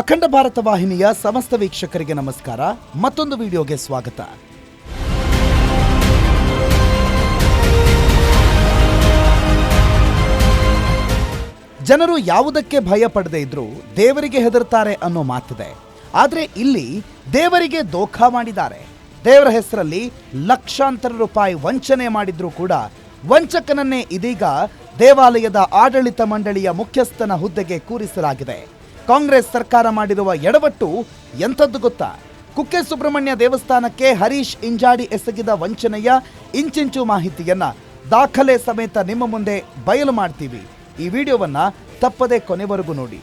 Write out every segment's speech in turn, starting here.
ಅಖಂಡ ಭಾರತ ವಾಹಿನಿಯ ಸಮಸ್ತ ವೀಕ್ಷಕರಿಗೆ ನಮಸ್ಕಾರ. ಮತ್ತೊಂದು ವಿಡಿಯೋಗೆ ಸ್ವಾಗತ. ಜನರು ಯಾವುದಕ್ಕೆ ಭಯ ಪಡದೇ ಇದ್ರೂ ದೇವರಿಗೆ ಹೆದರ್ತಾರೆ ಅನ್ನೋ ಮಾತಿದೆ. ಆದರೆ ಇಲ್ಲಿ ದೇವರಿಗೆ ದೋಖಾ ಮಾಡಿದ್ದಾರೆ. ದೇವರ ಹೆಸರಲ್ಲಿ ಲಕ್ಷಾಂತರ ರೂಪಾಯಿ ವಂಚನೆ ಮಾಡಿದ್ರೂ ಕೂಡ ವಂಚಕನನ್ನೇ ಇದೀಗ ದೇವಾಲಯದ ಆಡಳಿತ ಮಂಡಳಿಯ ಮುಖ್ಯಸ್ಥನ ಹುದ್ದೆಗೆ ಕೂರಿಸಲಾಗಿದೆ. ಕಾಂಗ್ರೆಸ್ ಸರ್ಕಾರ ಮಾಡಿರುವ ಎಡವಟ್ಟು ಎಂಥದ್ದು ಗೊತ್ತಾ? ಕುಕ್ಕೆ ಸುಬ್ರಹ್ಮಣ್ಯ ದೇವಸ್ಥಾನಕ್ಕೆ ಹರೀಶ್ ಇಂಜಾಡಿ ಎಸಗಿದ ವಂಚನೆಯ ಇಂಚಿಂಚು ಮಾಹಿತಿಯನ್ನ ದಾಖಲೆ ಸಮೇತ ನಿಮ್ಮ ಮುಂದೆ ಬಯಲು ಮಾಡ್ತೀವಿ. ಈ ವಿಡಿಯೋವನ್ನ ತಪ್ಪದೆ ಕೊನೆವರೆಗೂ ನೋಡಿ.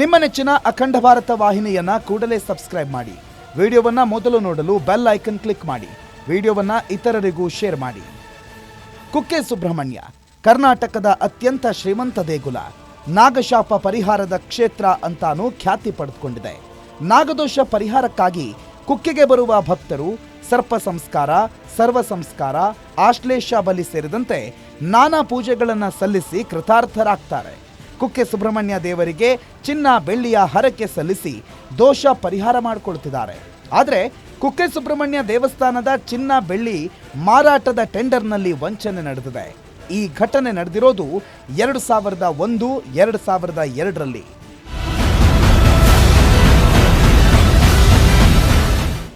ನಿಮ್ಮ ನೆಚ್ಚಿನ ಅಖಂಡ ಭಾರತ ವಾಹಿನಿಯನ್ನ ಕೂಡಲೇ ಸಬ್ಸ್ಕ್ರೈಬ್ ಮಾಡಿ. ವಿಡಿಯೋವನ್ನ ಮೊದಲು ನೋಡಲು ಬೆಲ್ ಐಕನ್ ಕ್ಲಿಕ್ ಮಾಡಿ. ವಿಡಿಯೋವನ್ನ ಇತರರಿಗೂ ಶೇರ್ ಮಾಡಿ. ಕುಕ್ಕೆ ಸುಬ್ರಹ್ಮಣ್ಯ, ಕರ್ನಾಟಕದ ಅತ್ಯಂತ ಶ್ರೀಮಂತ ದೇಗುಲ, ನಾಗಶಾಪ ಪರಿಹಾರದ ಕ್ಷೇತ್ರ ಅಂತಾನೂ ಖ್ಯಾತಿ ಪಡೆದುಕೊಂಡಿದೆ. ನಾಗದೋಷ ಪರಿಹಾರಕ್ಕಾಗಿ ಕುಕ್ಕೆಗೆ ಬರುವ ಭಕ್ತರು ಸರ್ಪ ಸಂಸ್ಕಾರ, ಸರ್ವ ಸಂಸ್ಕಾರ, ಆಶ್ಲೇಷ ಬಲಿ ಸೇರಿದಂತೆ ನಾನಾ ಪೂಜೆಗಳನ್ನು ಸಲ್ಲಿಸಿ ಕೃತಾರ್ಥರಾಗ್ತಾರೆ. ಕುಕ್ಕೆ ಸುಬ್ರಹ್ಮಣ್ಯ ದೇವರಿಗೆ ಚಿನ್ನ ಬೆಳ್ಳಿಯ ಹರಕೆ ಸಲ್ಲಿಸಿ ದೋಷ ಪರಿಹಾರ ಮಾಡಿಕೊಳ್ತಿದ್ದಾರೆ ಆದರೆ ಕುಕ್ಕೆ ಸುಬ್ರಹ್ಮಣ್ಯ ದೇವಸ್ಥಾನದ ಚಿನ್ನ ಬೆಳ್ಳಿ ಮಾರಾಟದ ಟೆಂಡರ್ನಲ್ಲಿ ವಂಚನೆ ನಡೆದಿದೆ. ಈ ಘಟನೆ ನಡೆದಿರೋದು ಎರಡು ಸಾವಿರದ ಒಂದು, ಎರಡು ಸಾವಿರದ ಎರಡರಲ್ಲಿ.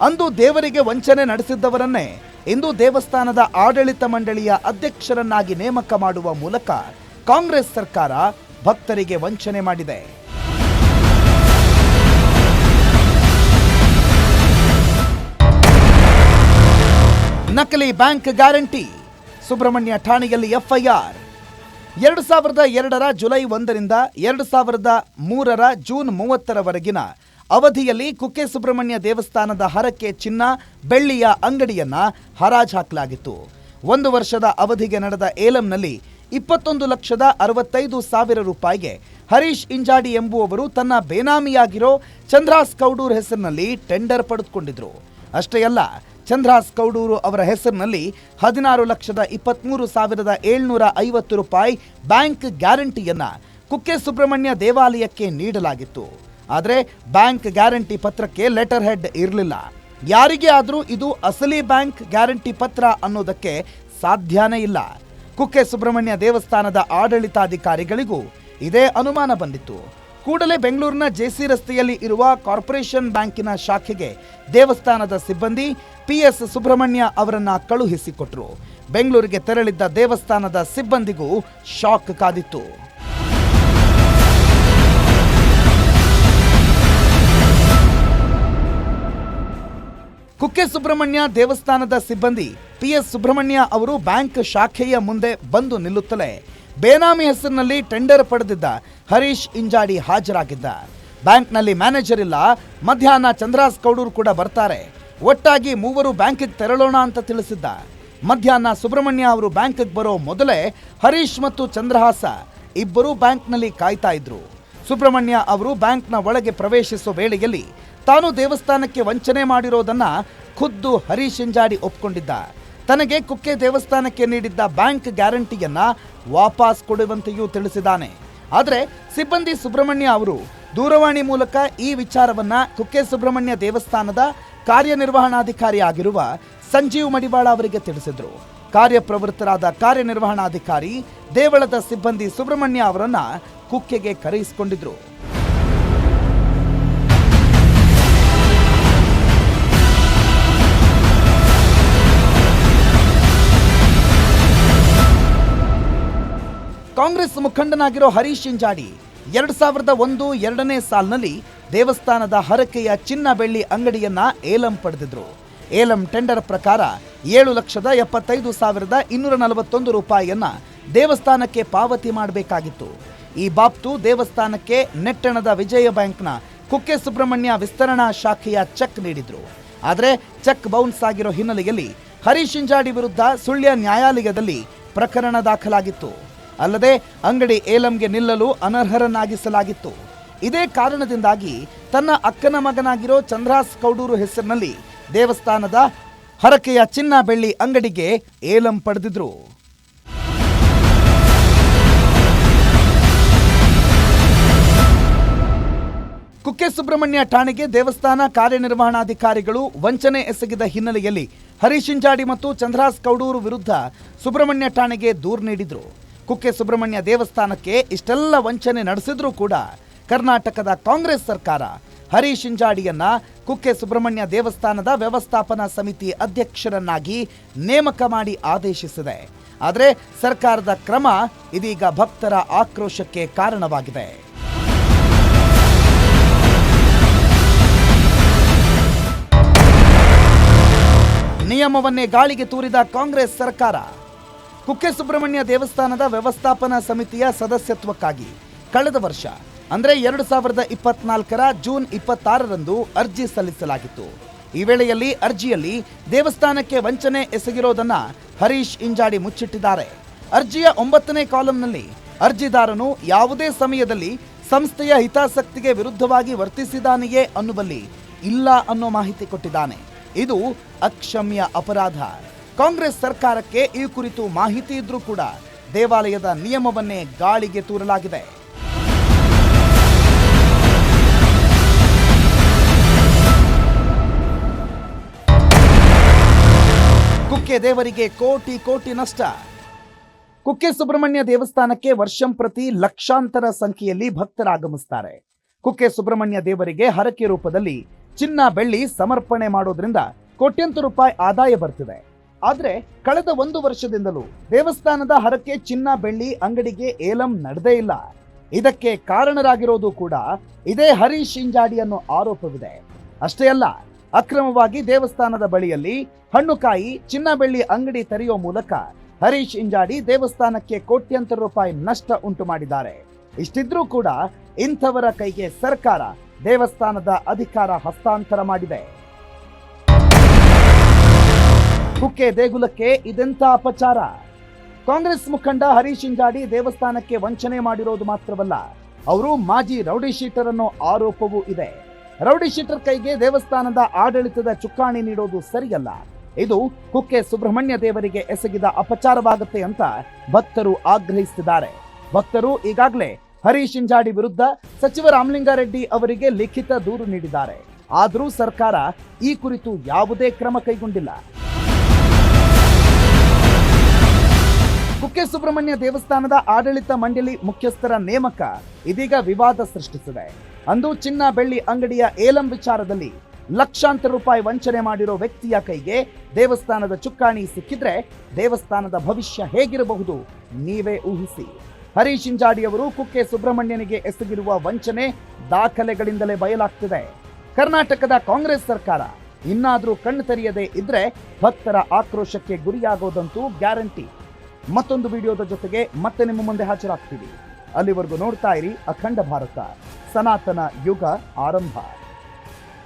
ಅಂದು ದೇವರಿಗೆ ವಂಚನೆ ನಡೆಸಿದ್ದವರನ್ನೇ ಇಂದು ದೇವಸ್ಥಾನದ ಆಡಳಿತ ಮಂಡಳಿಯ ಅಧ್ಯಕ್ಷರನ್ನಾಗಿ ನೇಮಕ ಮಾಡುವ ಮೂಲಕ ಕಾಂಗ್ರೆಸ್ ಸರ್ಕಾರ ಭಕ್ತರಿಗೆ ವಂಚನೆ ಮಾಡಿದೆ. ನಕಲಿ ಬ್ಯಾಂಕ್ ಗ್ಯಾರಂಟಿ. ಸುಬ್ರಹ್ಮಣ್ಯ ಠಾಣೆಯಲ್ಲಿ ಎಫ್ಐಆರ್. ಎರಡು ಸಾವಿರದ ಎರಡರ ಜುಲೈ ಒಂದರಿಂದ ಎರಡು ಸಾವಿರದ ಮೂರರ ಜೂನ್ ಮೂವತ್ತರವರೆಗಿನ ಅವಧಿಯಲ್ಲಿ ಕುಕ್ಕೆ ಸುಬ್ರಹ್ಮಣ್ಯ ದೇವಸ್ಥಾನದ ಹರಕೆ ಚಿನ್ನ, ಬೆಳ್ಳಿಯ ಅಂಗಡಿಯನ್ನ ಹರಾಜು ಹಾಕಲಾಗಿತ್ತು. ಒಂದು ವರ್ಷದ ಅವಧಿಗೆ ನಡೆದ ಏಲಂನಲ್ಲಿ ಇಪ್ಪತ್ತೊಂದು ಲಕ್ಷದ ಅರವತ್ತೈದು ಸಾವಿರ ರೂಪಾಯಿಗೆ ಹರೀಶ್ ಇಂಜಾಡಿ ಎಂಬುವವರು ತನ್ನ ಬೇನಾಮಿಯಾಗಿರೋ ಚಂದ್ರಾಸ್ ಕೌಡೂರ್ ಹೆಸರಿನಲ್ಲಿ ಟೆಂಡರ್ ಪಡೆದುಕೊಂಡಿದ್ರು. ಅಷ್ಟೇ ಅಲ್ಲ ಚಂದ್ರಾಸ್ ಕೌಡೂರು ಅವರ ಹೆಸರಿನಲ್ಲಿ ಹದಿನಾರು ಲಕ್ಷದ ಇಪ್ಪತ್ತ್ಮೂರು ಸಾವಿರದ ಏಳ್ನೂರ ಐವತ್ತು ರೂಪಾಯಿ ಬ್ಯಾಂಕ್ ಗ್ಯಾರಂಟಿಯನ್ನು ಕುಕ್ಕೆ ಸುಬ್ರಹ್ಮಣ್ಯ ದೇವಾಲಯಕ್ಕೆ ನೀಡಲಾಗಿತ್ತು. ಆದರೆ ಬ್ಯಾಂಕ್ ಗ್ಯಾರಂಟಿ ಪತ್ರಕ್ಕೆ ಲೆಟರ್ ಹೆಡ್ ಇರಲಿಲ್ಲ. ಯಾರಿಗೆ ಆದರೂ ಇದು ಅಸಲಿ ಬ್ಯಾಂಕ್ ಗ್ಯಾರಂಟಿ ಪತ್ರ ಅನ್ನೋದಕ್ಕೆ ಸಾಧ್ಯನೇ ಇಲ್ಲ. ಕುಕ್ಕೆ ಸುಬ್ರಹ್ಮಣ್ಯ ದೇವಸ್ಥಾನದ ಆಡಳಿತಾಧಿಕಾರಿಗಳಿಗೂ ಇದೇ ಅನುಮಾನ ಬಂದಿತ್ತು. ಕೂಡಲೇ ಬೆಂಗಳೂರಿನ ಜೆಸಿ ರಸ್ತೆಯಲ್ಲಿ ಇರುವ ಕಾರ್ಪೊರೇಷನ್ ಬ್ಯಾಂಕಿನ ಶಾಖೆಗೆ ದೇವಸ್ಥಾನದ ಸಿಬ್ಬಂದಿ ಪಿಎಸ್ ಸುಬ್ರಹ್ಮಣ್ಯ ಅವರನ್ನ ಕಳುಹಿಸಿಕೊಟ್ರು. ಬೆಂಗಳೂರಿಗೆ ತೆರಳಿದ್ದ ದೇವಸ್ಥಾನದ ಸಿಬ್ಬಂದಿಗೂ ಶಾಕ್ ಕಾದಿತ್ತು. ಕುಕ್ಕೆ ಸುಬ್ರಹ್ಮಣ್ಯ ದೇವಸ್ಥಾನದ ಸಿಬ್ಬಂದಿ ಪಿಎಸ್ ಸುಬ್ರಹ್ಮಣ್ಯ ಅವರು ಬ್ಯಾಂಕ್ ಶಾಖೆಯ ಮುಂದೆ ಬಂದು ನಿಲ್ಲುತ್ತಲೇ ಬೇನಾಮಿ ಹೆಸರಿನಲ್ಲಿ ಟೆಂಡರ್ ಪಡೆದಿದ್ದ ಹರೀಶ್ ಇಂಜಾಡಿ ಹಾಜರಾಗಿದ್ದ. ಬ್ಯಾಂಕ್ನಲ್ಲಿ ಮ್ಯಾನೇಜರ್ ಇಲ್ಲ, ಮಧ್ಯಾಹ್ನ ಚಂದ್ರಾಸ್ ಕೌಡೂರು ಕೂಡ ಬರ್ತಾರೆ. ಒಟ್ಟಾಗಿ ಮೂವರು ಬ್ಯಾಂಕಿಗೆ ತೆರಳೋಣ ಅಂತ ತಿಳಿಸಿದ್ದ. ಮಧ್ಯಾಹ್ನ ಸುಬ್ರಹ್ಮಣ್ಯ ಅವರು ಬ್ಯಾಂಕಿಗೆ ಬರೋ ಮೊದಲೇ ಹರೀಶ್ ಮತ್ತು ಚಂದ್ರಹಾಸ ಇಬ್ಬರೂ ಬ್ಯಾಂಕ್ನಲ್ಲಿ ಕಾಯ್ತಾ ಇದ್ರು. ಸುಬ್ರಹ್ಮಣ್ಯ ಅವರು ಬ್ಯಾಂಕ್ನ ಒಳಗೆ ಪ್ರವೇಶಿಸುವ ವೇಳೆಯಲ್ಲಿ ತಾನು ದೇವಸ್ಥಾನಕ್ಕೆ ವಂಚನೆ ಮಾಡಿರೋದನ್ನ ಖುದ್ದು ಹರೀಶ್ ಇಂಜಾಡಿ ಒಪ್ಕೊಂಡಿದ್ದ. ತನಗೆ ಕುಕ್ಕೆ ದೇವಸ್ಥಾನಕ್ಕೆ ನೀಡಿದ್ದ ಬ್ಯಾಂಕ್ ಗ್ಯಾರಂಟಿಯನ್ನ ವಾಪಸ್ ಕೊಡುವಂತೆಯೂ ತಿಳಿಸಿದ್ದಾನೆ. ಆದರೆ ಸಿಬ್ಬಂದಿ ಸುಬ್ರಹ್ಮಣ್ಯ ಅವರು ದೂರವಾಣಿ ಮೂಲಕ ಈ ವಿಚಾರವನ್ನ ಕುಕ್ಕೆ ಸುಬ್ರಹ್ಮಣ್ಯ ದೇವಸ್ಥಾನದ ಕಾರ್ಯನಿರ್ವಹಣಾಧಿಕಾರಿ ಆಗಿರುವ ಸಂಜೀವ್ ಮಡಿವಾಳ ಅವರಿಗೆ ತಿಳಿಸಿದರು. ಕಾರ್ಯಪ್ರವೃತ್ತರಾದ ಕಾರ್ಯನಿರ್ವಹಣಾಧಿಕಾರಿ ದೇವಳದ ಸಿಬ್ಬಂದಿ ಸುಬ್ರಹ್ಮಣ್ಯ ಅವರನ್ನ ಕುಕ್ಕೆಗೆ ಕರೆಯಿಸಿಕೊಂಡಿದ್ರು. ಕಾಂಗ್ರೆಸ್ ಮುಖಂಡನಾಗಿರೋ ಹರೀಶ್ ಇಂಜಾಡಿ ಎರಡು ಸಾವಿರದ ಒಂದು ಎರಡನೇ ಸಾಲಿನಲ್ಲಿ ದೇವಸ್ಥಾನದ ಹರಕೆಯ ಚಿನ್ನ ಬೆಳ್ಳಿ ಅಂಗಡಿಯನ್ನ ಏಲಂ ಪಡೆದಿದ್ರು. ಏಲಂ ಟೆಂಡರ್ ಪ್ರಕಾರ ಏಳು ಲಕ್ಷದ ಎಪ್ಪತ್ತೈದು ಸಾವಿರದ ಇನ್ನೂರ ನಲವತ್ತೊಂದು ರೂಪಾಯಿಯನ್ನ ದೇವಸ್ಥಾನಕ್ಕೆ ಪಾವತಿ ಮಾಡಬೇಕಾಗಿತ್ತು. ಈ ಬಾಬ್ತು ದೇವಸ್ಥಾನಕ್ಕೆ ನೆಟ್ಟಣದ ವಿಜಯ ಬ್ಯಾಂಕ್ನ ಕುಕ್ಕೆ ಸುಬ್ರಹ್ಮಣ್ಯ ವಿಸ್ತರಣಾ ಶಾಖೆಯ ಚೆಕ್ ನೀಡಿದ್ರು. ಆದರೆ ಚೆಕ್ ಬೌನ್ಸ್ ಆಗಿರೋ ಹಿನ್ನೆಲೆಯಲ್ಲಿ ಹರೀಶ್ ಇಂಜಾಡಿ ವಿರುದ್ಧ ಸುಳ್ಯ ನ್ಯಾಯಾಲಯದಲ್ಲಿ ಪ್ರಕರಣ ದಾಖಲಾಗಿತ್ತು. ಅಲ್ಲದೆ ಅಂಗಡಿ ಏಲಂಗೆ ನಿಲ್ಲಲು ಅನರ್ಹರನ್ನಾಗಿಸಲಾಗಿತ್ತು. ಇದೇ ಕಾರಣದಿಂದಾಗಿ ತನ್ನ ಅಕ್ಕನ ಮಗನಾಗಿರೋ ಚಂದ್ರಾಸ್ ಕೌಡೂರು ಹೆಸರಿನಲ್ಲಿ ದೇವಸ್ಥಾನದ ಹರಕೆಯ ಚಿನ್ನ ಬೆಳ್ಳಿ ಅಂಗಡಿಗೆ ಏಲಂ ಪಡೆದಿದ್ರು. ಕುಕ್ಕೆ ಸುಬ್ರಹ್ಮಣ್ಯ ಠಾಣೆಗೆ ದೇವಸ್ಥಾನ ಕಾರ್ಯನಿರ್ವಹಣಾಧಿಕಾರಿಗಳು ವಂಚನೆ ಎಸಗಿದ ಹಿನ್ನೆಲೆಯಲ್ಲಿ ಹರೀಶ್ ಮತ್ತು ಚಂದ್ರಾಸ್ ಕೌಡೂರು ವಿರುದ್ಧ ಸುಬ್ರಹ್ಮಣ್ಯ ಠಾಣೆಗೆ ದೂರು ನೀಡಿದರು. ಕುಕ್ಕೆ ಸುಬ್ರಹ್ಮಣ್ಯ ದೇವಸ್ಥಾನಕ್ಕೆ ಇಷ್ಟೆಲ್ಲ ವಂಚನೆ ನಡೆಸಿದ್ರೂ ಕೂಡ ಕರ್ನಾಟಕದ ಕಾಂಗ್ರೆಸ್ ಸರ್ಕಾರ ಹರೀಶ್ ಇಂಜಾಡಿಯನ್ನ ಕುಕ್ಕೆ ಸುಬ್ರಹ್ಮಣ್ಯ ದೇವಸ್ಥಾನದ ವ್ಯವಸ್ಥಾಪನಾ ಸಮಿತಿ ಅಧ್ಯಕ್ಷರನ್ನಾಗಿ ನೇಮಕ ಮಾಡಿ ಆದೇಶಿಸಿದೆ. ಆದರೆ ಸರ್ಕಾರದ ಕ್ರಮ ಇದೀಗ ಭಕ್ತರ ಆಕ್ರೋಶಕ್ಕೆ ಕಾರಣವಾಗಿದೆ. ನಿಯಮವನ್ನೇ ಗಾಳಿಗೆ ತೂರಿದ ಕಾಂಗ್ರೆಸ್ ಸರ್ಕಾರ ಕುಕ್ಕೆ ಸುಬ್ರಹ್ಮಣ್ಯ ದೇವಸ್ಥಾನದ ವ್ಯವಸ್ಥಾಪನಾ ಸಮಿತಿಯ ಸದಸ್ಯತ್ವಕ್ಕಾಗಿ ಕಳೆದ ವರ್ಷ, ಅಂದರೆ ಎರಡು ಸಾವಿರದ ಇಪ್ಪತ್ನಾಲ್ಕರ ಜೂನ್ ಇಪ್ಪತ್ತಾರರಂದು ಅರ್ಜಿ ಸಲ್ಲಿಸಲಾಗಿತ್ತು. ಈ ವೇಳೆಯಲ್ಲಿ ಅರ್ಜಿಯಲ್ಲಿ ದೇವಸ್ಥಾನಕ್ಕೆ ವಂಚನೆ ಎಸಗಿರೋದನ್ನ ಹರೀಶ್ ಇಂಜಾಡಿ ಮುಚ್ಚಿಟ್ಟಿದ್ದಾರೆ. ಅರ್ಜಿಯ ಒಂಬತ್ತನೇ ಕಾಲಂನಲ್ಲಿ ಅರ್ಜಿದಾರನು ಯಾವುದೇ ಸಮಯದಲ್ಲಿ ಸಂಸ್ಥೆಯ ಹಿತಾಸಕ್ತಿಗೆ ವಿರುದ್ಧವಾಗಿ ವರ್ತಿಸಿದಾನೆಯೇ ಅನ್ನುವಲ್ಲಿ ಇಲ್ಲ ಅನ್ನೋ ಮಾಹಿತಿ ಕೊಟ್ಟಿದ್ದಾನೆ. ಇದು ಅಕ್ಷಮ್ಯ ಅಪರಾಧ. ಕಾಂಗ್ರೆಸ್ ಸರ್ಕಾರಕ್ಕೆ ಈ ಕುರಿತು ಮಾಹಿತಿ ಇದ್ರೂ ಕೂಡ ದೇವಾಲಯದ ನಿಯಮವನ್ನೇ ಗಾಳಿಗೆ ತೂರಲಾಗಿದೆ. ಕುಕ್ಕೆ ದೇವರಿಗೆ ಕೋಟಿ ಕೋಟಿ ನಷ್ಟ. ಕುಕ್ಕೆ ಸುಬ್ರಹ್ಮಣ್ಯ ದೇವಸ್ಥಾನಕ್ಕೆ ವರ್ಷಂ ಪ್ರತಿ ಲಕ್ಷಾಂತರ ಸಂಖ್ಯೆಯಲ್ಲಿ ಭಕ್ತರಾಗಮಿಸ್ತಾರೆ. ಕುಕ್ಕೆ ಸುಬ್ರಹ್ಮಣ್ಯ ದೇವರಿಗೆ ಹರಕೆ ರೂಪದಲ್ಲಿ ಚಿನ್ನ ಬೆಳ್ಳಿ ಸಮರ್ಪಣೆ ಮಾಡೋದ್ರಿಂದ ಕೋಟ್ಯಂತರ ರೂಪಾಯಿ ಆದಾಯ ಬರ್ತಿದೆ. ಆದ್ರೆ ಕಳೆದ ಒಂದು ವರ್ಷದಿಂದಲೂ ದೇವಸ್ಥಾನದ ಹರಕೆ, ಚಿನ್ನ, ಬೆಳ್ಳಿ, ಅಂಗಡಿಗೆ ಏಲಂ ನಡೆದೇ ಇಲ್ಲ. ಇದಕ್ಕೆ ಕಾರಣರಾಗಿರೋದು ಕೂಡ ಇದೇ ಹರೀಶ್ ಇಂಜಾಡಿ ಅನ್ನೋ ಆರೋಪವಿದೆ. ಅಷ್ಟೇ ಅಲ್ಲ, ಅಕ್ರಮವಾಗಿ ದೇವಸ್ಥಾನದ ಬಳಿಯಲ್ಲಿ ಹಣ್ಣುಕಾಯಿ ಚಿನ್ನ, ಬೆಳ್ಳಿ, ಅಂಗಡಿ ತೆರೆಯೋ ಮೂಲಕ ಹರೀಶ್ ಇಂಜಾಡಿ ದೇವಸ್ಥಾನಕ್ಕೆ ಕೋಟ್ಯಂತರ ರೂಪಾಯಿ ನಷ್ಟ ಉಂಟು ಮಾಡಿದ್ದಾರೆ. ಇಷ್ಟಿದ್ರೂ ಕೂಡ ಇಂಥವರ ಕೈಗೆ ಸರ್ಕಾರ ದೇವಸ್ಥಾನದ ಅಧಿಕಾರ ಹಸ್ತಾಂತರ ಮಾಡಿದೆ. ಕುಕ್ಕೆ ದೇಗುಲಕ್ಕೆ ಇದೆಂಥ ಅಪಚಾರ? ಕಾಂಗ್ರೆಸ್ ಮುಖಂಡ ಹರೀಶ್ ಹಿಂಜಾಡಿ ದೇವಸ್ಥಾನಕ್ಕೆ ವಂಚನೆ ಮಾಡಿರೋದು ಮಾತ್ರವಲ್ಲ, ಅವರು ಮಾಜಿ ರೌಡಿ ಶೀಟರ್ ಅನ್ನೋ ಆರೋಪವೂ ಇದೆ. ರೌಡಿ ಶೀಟರ್ ಕೈಗೆ ದೇವಸ್ಥಾನದ ಆಡಳಿತದ ಚುಕ್ಕಾಣಿ ನೀಡೋದು ಸರಿಯಲ್ಲ. ಇದು ಕುಕ್ಕೆ ಸುಬ್ರಹ್ಮಣ್ಯ ದೇವರಿಗೆ ಎಸಗಿದ ಅಪಚಾರವಾಗುತ್ತೆ ಅಂತ ಭಕ್ತರು ಆಗ್ರಹಿಸುತ್ತಿದ್ದಾರೆ ಭಕ್ತರು ಈಗಾಗಲೇ ಹರೀಶ್ ಹಿಂಜಾಡಿ ವಿರುದ್ಧ ಸಚಿವ ರಾಮಲಿಂಗಾರೆಡ್ಡಿ ಅವರಿಗೆ ಲಿಖಿತ ದೂರು ನೀಡಿದ್ದಾರೆ. ಆದರೂ ಸರ್ಕಾರ ಈ ಕುರಿತು ಯಾವುದೇ ಕ್ರಮ ಕೈಗೊಂಡಿಲ್ಲ. ಕುಕ್ಕೆ ಸುಬ್ರಹ್ಮಣ್ಯ ದೇವಸ್ಥಾನದ ಆಡಳಿತ ಮಂಡಳಿ ಮುಖ್ಯಸ್ಥರ ನೇಮಕ ಇದೀಗ ವಿವಾದ ಸೃಷ್ಟಿಸಿದೆ. ಅಂದು ಚಿನ್ನ ಬೆಳ್ಳಿ ಅಂಗಡಿಯ ಏಲಂ ವಿಚಾರದಲ್ಲಿ ಲಕ್ಷಾಂತರ ರೂಪಾಯಿ ವಂಚನೆ ಮಾಡಿರೋ ವ್ಯಕ್ತಿಯ ಕೈಗೆ ದೇವಸ್ಥಾನದ ಚುಕ್ಕಾಣಿ ಸಿಕ್ಕಿದ್ರೆ ದೇವಸ್ಥಾನದ ಭವಿಷ್ಯ ಹೇಗಿರಬಹುದು ನೀವೇ ಊಹಿಸಿ. ಹರೀಶ್ ಇಂಜಾಡಿಯವರು ಕುಕ್ಕೆ ಸುಬ್ರಹ್ಮಣ್ಯನಿಗೆ ಎಸಗಿರುವ ವಂಚನೆ ದಾಖಲೆಗಳಿಂದಲೇ ಬಯಲಾಗ್ತಿದೆ. ಕರ್ನಾಟಕದ ಕಾಂಗ್ರೆಸ್ ಸರ್ಕಾರ ಇನ್ನಾದರೂ ಕಣ್ಣು ತೆರೆಯದೇ ಇದ್ರೆ ಭಕ್ತರ ಆಕ್ರೋಶಕ್ಕೆ ಗುರಿಯಾಗೋದಂತೂ ಗ್ಯಾರಂಟಿ. ಮತ್ತೊಂದು ವಿಡಿಯೋದ ಜೊತೆಗೆ ಮತ್ತೆ ನಿಮ್ಮ ಮುಂದೆ ಹಾಜರಾಗ್ತೀವಿ. ಅಲ್ಲಿವರೆಗೂ ನೋಡ್ತಾ ಇರಿ ಅಖಂಡ ಭಾರತ. ಸನಾತನ ಯುಗ ಆರಂಭ.